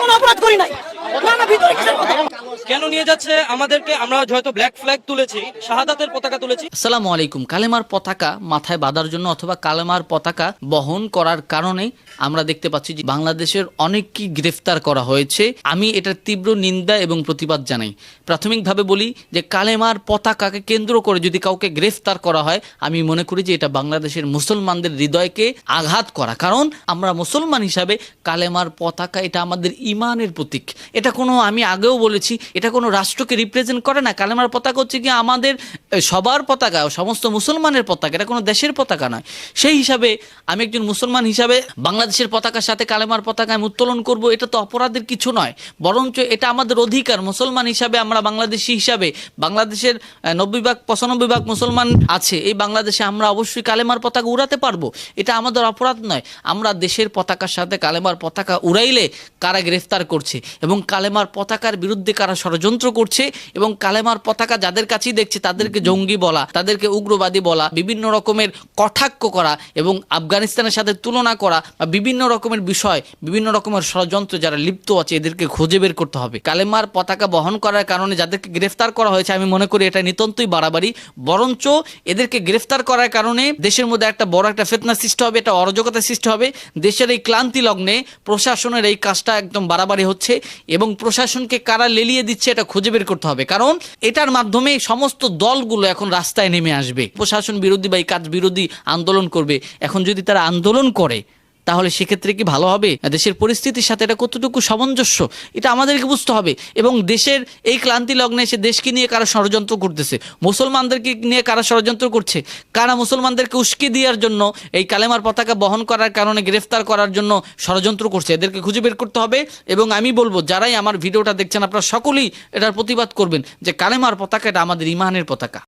কোনো অপরাধ করি নাই। কেন নিয়ে যাচ্ছে? আমাদেরকে আমরা হয়তো ব্ল্যাক ফ্ল্যাগ তুলেছি শাহাদাতের পতাকা তুলেছি। আসসালামু আলাইকুম। কালেমার পতাকা মাথায় বাঁধার জন্য অথবা কালেমার পতাকা বহন করার কারণে আমরা দেখতে পাচ্ছি যে বাংলাদেশের অনেককে গ্রেফতার করা হয়েছে। আমি এটার তীব্র নিন্দা এবং প্রতিবাদ জানাই। প্রাথমিকভাবে বলি যে কালেমার পতাকাকে কেন্দ্র করে যদি কাউকে গ্রেফতার করা হয় আমি মনে করি যে এটা বাংলাদেশের মুসলমানদের হৃদয়কে আঘাত করা। কারণ আমরা মুসলমান হিসাবে কালেমার পতাকা এটা আমাদের ইমানের প্রতীক। এটা কোনো আমি আগেও বলেছি, এটা কোনো রাষ্ট্রকে রিপ্রেজেন্ট করে না। কালেমার পতাকা হচ্ছে কি আমাদের সবার পতাকা, সমস্ত মুসলমানের পতাকা, এটা কোনো দেশের পতাকা নয়। সেই হিসাবে আমি একজন মুসলমান হিসাবে বাংলাদেশের পতাকার সাথে কালেমার পতাকা আমি উত্তোলন করব, এটা তো অপরাধের কিছু নয়। বরঞ্চ এটা আমাদের অধিকার, মুসলমান হিসাবে আমরা বাংলাদেশি হিসাবে, বাংলাদেশের নব্বই ভাগ, পঁচানব্বই ভাগ মুসলমান আছে, এই বাংলাদেশে আমরা অবশ্যই কালেমার পতাকা উড়াতে পারব। এটা আমাদের অপরাধ নয়। আমরা দেশের পতাকার সাথে কালেমার পতাকা উড়াইলে কারা গ্রেফতার করছে এবং কালেমার পতাকার বিরুদ্ধে কারা ষড়যন্ত্র করছে এবং কালেমার পতাকা যাদের কাছেই দেখছে তাদেরকে জঙ্গি বলা, তাদেরকে উগ্রবাদী বলা, বিভিন্ন রকমের কটাক্ষ করা এবং আফগানিস্তানের সাথে তুলনা করা বা বিভিন্ন রকমের বিষয়, বিভিন্ন রকমের ষড়যন্ত্র যারা লিপ্ত আছে এদেরকে খুঁজে বের করতে হবে। কালেমার পতাকা বহন করার কারণে যাদেরকে গ্রেফতার করা হয়েছে, আমি মনে করি এটা নিতান্তই বাড়াবাড়ি। বরঞ্চ এদেরকে গ্রেফতার করার কারণে দেশের মধ্যে একটা বড় একটা ফেতনা সৃষ্টি হবে, একটা অরাজকতা সৃষ্টি হবে। দেশের এই ক্লান্তি লগ্নে প্রশাসনের এই কাজটা একদম বাড়াবাড়ি হচ্ছে এবং প্রশাসনকে কারা লেলিয়ে দিচ্ছে এটা খুঁজে বের করতে হবে। কারণ এটার মাধ্যমে সমস্ত দলগুলো এখন রাস্তায় নেমে আসবে। প্রশাসন বিরোধী বা এই কাজ বিরোধী আন্দোলন করবে। এখন যদি তারা আন্দোলন করে তাহলে সেক্ষেত্রে কি ভালো হবে? দেশের পরিস্থিতির সাথে এটা কতটুকু সামঞ্জস্য? এটা আমাদেরকে বুঝতে হবে। এবং দেশের এই ক্লান্তি লগ্নে এসে দেশকে নিয়ে কারা ষড়যন্ত্র করতেছে? মুসলমানদেরকে নিয়ে কারা ষড়যন্ত্র করছে? কারা মুসলমানদেরকে উস্কে দেওয়ার জন্য, এই কালেমার পতাকা বহন করার কারণে গ্রেফতার করার জন্য ষড়যন্ত্র করছে? এদেরকে খুঁজে বের করতে হবে। এবং আমি বলব, যারাই আমার ভিডিওটা দেখছেন, আপনারা সকলেই এটার প্রতিবাদ করবেন যে কালেমার পতাকা এটা আমাদের ইমানের পতাকা।